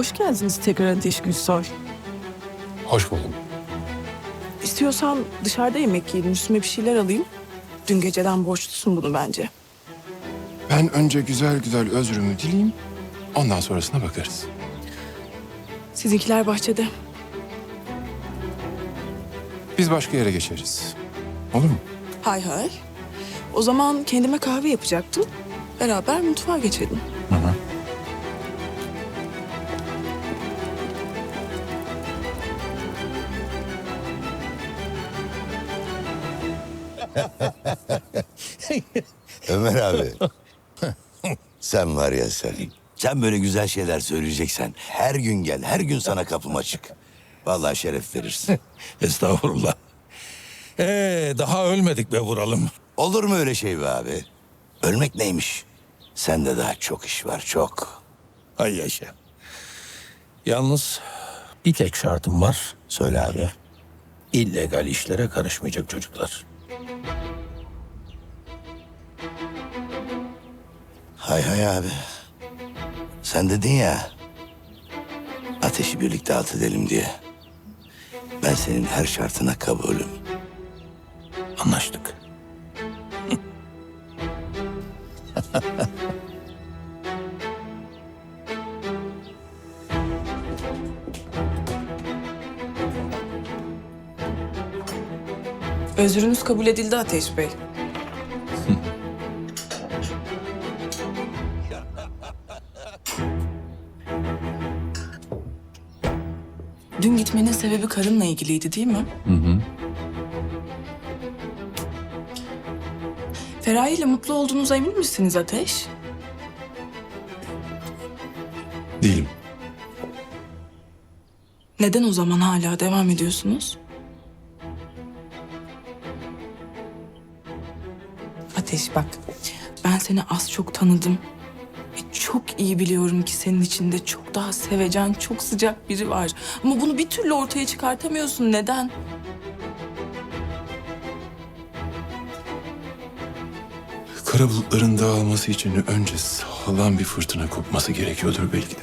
Hoş geldiniz tekrar Ateş Gülsoy. Hoş buldum. İstiyorsan dışarıda yemek yiyelim, üstüme bir şeyler alayım. Dün geceden borçlusun bunu bence. Ben önce güzel güzel özrümü dileyim. Ondan sonrasına bakarız. Sizinkiler bahçede. Biz başka yere geçeriz. Olur mu? Hay hay. O zaman kendime kahve yapacaktım. Beraber mutfağa geçelim. Ömer abi. sen var ya sen. Sen böyle güzel şeyler söyleyeceksen her gün gel. Her gün sana kapım açık. Vallahi şeref verirsin. Estağfurullah. Ee, daha ölmedik be vuralım. Olur mu öyle şey be abi? Ölmek neymiş? Sende daha çok iş var çok. Hay yaşa. Yalnız bir tek şartım var. Söyle abi. İllegal işlere karışmayacak çocuklar. Hay hay abi. Sen dedin ya. Ateşi birlikte alt edelim diye. Ben senin her şartına kabulüm. Anlaştık. Özrünüz kabul edildi Ateş Bey. Dün gitmenin sebebi karımla ilgiliydi değil mi? Hı hı. Feraye ile mutlu olduğunuza emin misiniz Ateş? Değilim. Neden o zaman hala devam ediyorsunuz? Ateş bak, ben seni az çok tanıdım. Çok iyi biliyorum ki senin içinde çok daha sevecen, çok sıcak biri var. Ama bunu bir türlü ortaya çıkartamıyorsun. Neden? Kara bulutların dağılması için önce sağlam bir fırtına kopması gerekiyordur belki de.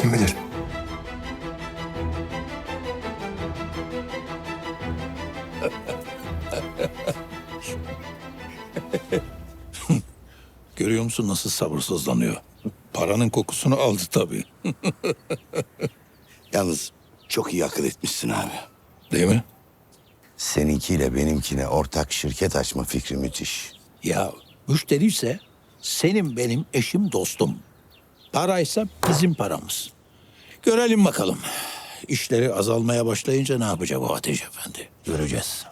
Kim bilir? Görüyor musun nasıl sabırsızlanıyor? Paranın kokusunu aldı tabii. Yalnız çok iyi akıl etmişsin abi. Değil mi? Seninkiyle benimkine ortak şirket açma fikri müthiş. Ya müşteriyse senin benim eşim dostum. Paraysa bizim paramız. Görelim bakalım. İşleri azalmaya başlayınca ne yapacak o Ateş Efendi? Göreceğiz.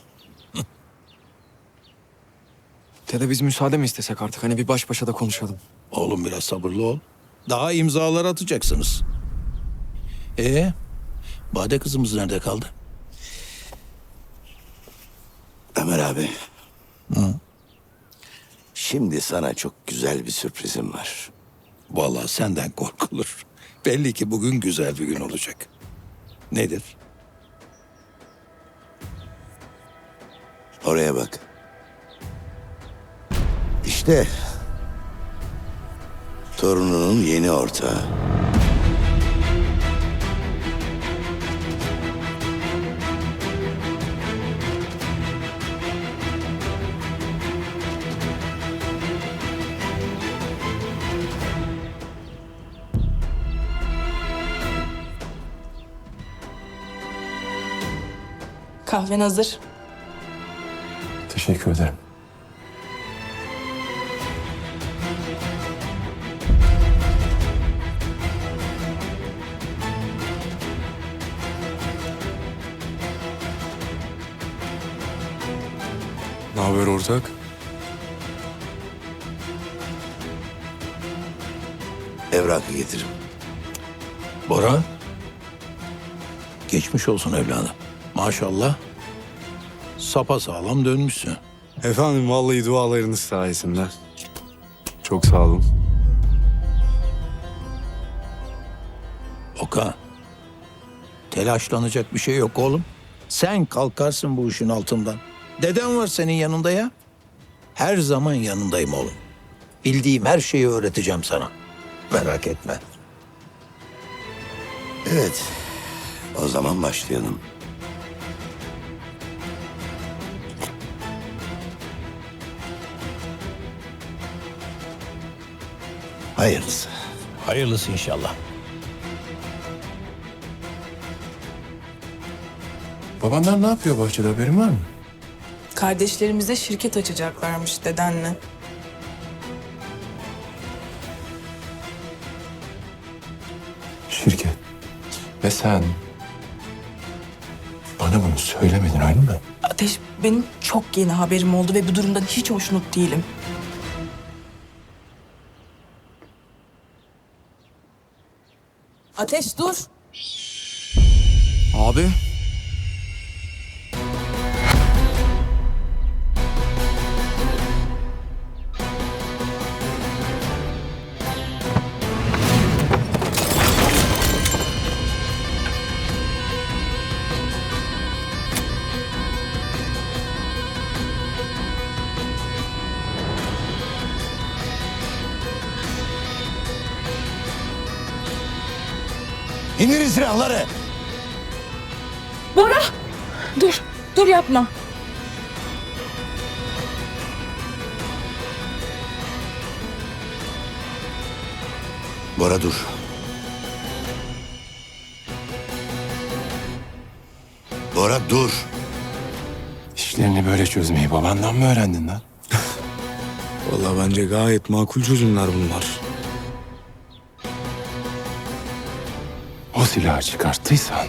Dede biz müsaade mi istesek artık? Hani bir baş başa da konuşalım. Oğlum biraz sabırlı ol. Daha imzalar atacaksınız. Ee, Bade kızımız nerede kaldı? Ömer abi. Şimdi sana çok güzel bir sürprizim var. Vallahi senden korkulur. Belli ki bugün güzel bir gün olacak. Nedir? Oraya bak. İşte torununun yeni ortağı. Kahven hazır. Teşekkür ederim. Haber ortak? Evrakı getirin. Bora. Geçmiş olsun evladım. Maşallah. Sapa sağlam dönmüşsün. Efendim vallahi dualarınız sayesinde. Çok sağ olun. Okan. Telaşlanacak bir şey yok oğlum. Sen kalkarsın bu işin altından. Deden var senin yanında ya. Her zaman yanındayım oğlum. Bildiğim her şeyi öğreteceğim sana. Merak etme. Evet. O zaman başlayalım. Hayırlısı. Hayırlısı inşallah. Babanlar ne yapıyor bahçede haberin var mı? Kardeşlerimize şirket açacaklarmış dedenle. Şirket. Ve sen bana bunu söylemedin öyle mi? Ateş benim çok yeni haberim oldu ve bu durumdan hiç hoşnut değilim. Ateş dur. Abi. İndirin silahları. Bora! Dur, dur yapma. Bora dur. Bora dur. İşlerini böyle çözmeyi babandan mı öğrendin lan? Vallahi bence gayet makul çözümler bunlar. Silahı çıkarttıysan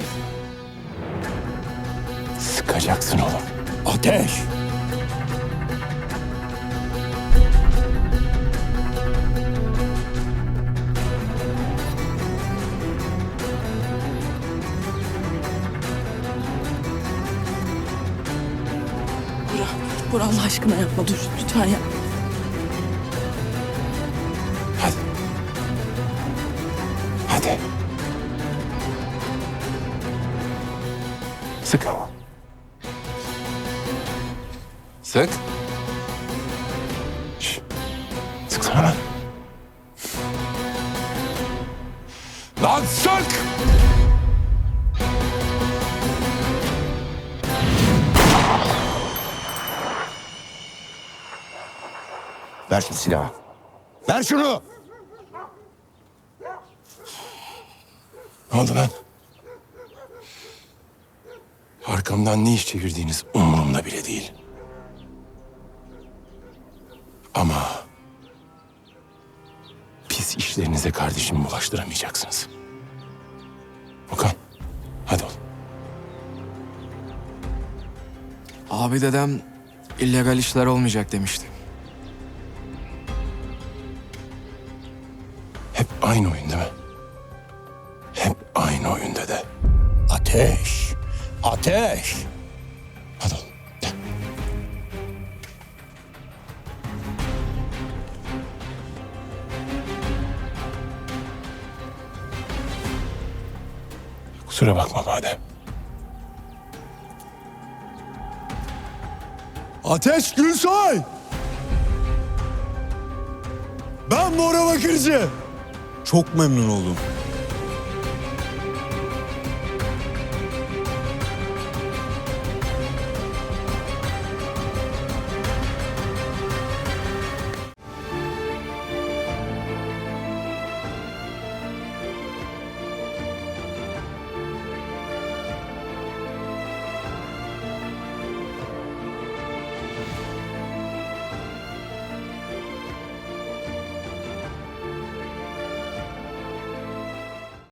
sıkacaksın oğlum. Ateş! Bora, Bora Allah aşkına yapma dur. Lütfen yap. Hadi. Hadi. Sık. Sık. Şş. Sıksana lan. Lan sık! Ver şu silahı. Ver şunu. Ne oldu lan? Arkamdan ne iş çevirdiğiniz umurumda bile değil. Ama pis işlerinize kardeşimi bulaştıramayacaksınız. Okan, hadi oğlum. Abi dedem illegal işler olmayacak demişti. Hep aynı oyun değil mi? Hep aynı oyun dede. Ateş! Ateş! Hadi oğlum. Kusura bakma Badem. Ateş Gülsoy! Ben Bora Bakırcı. Çok memnun oldum.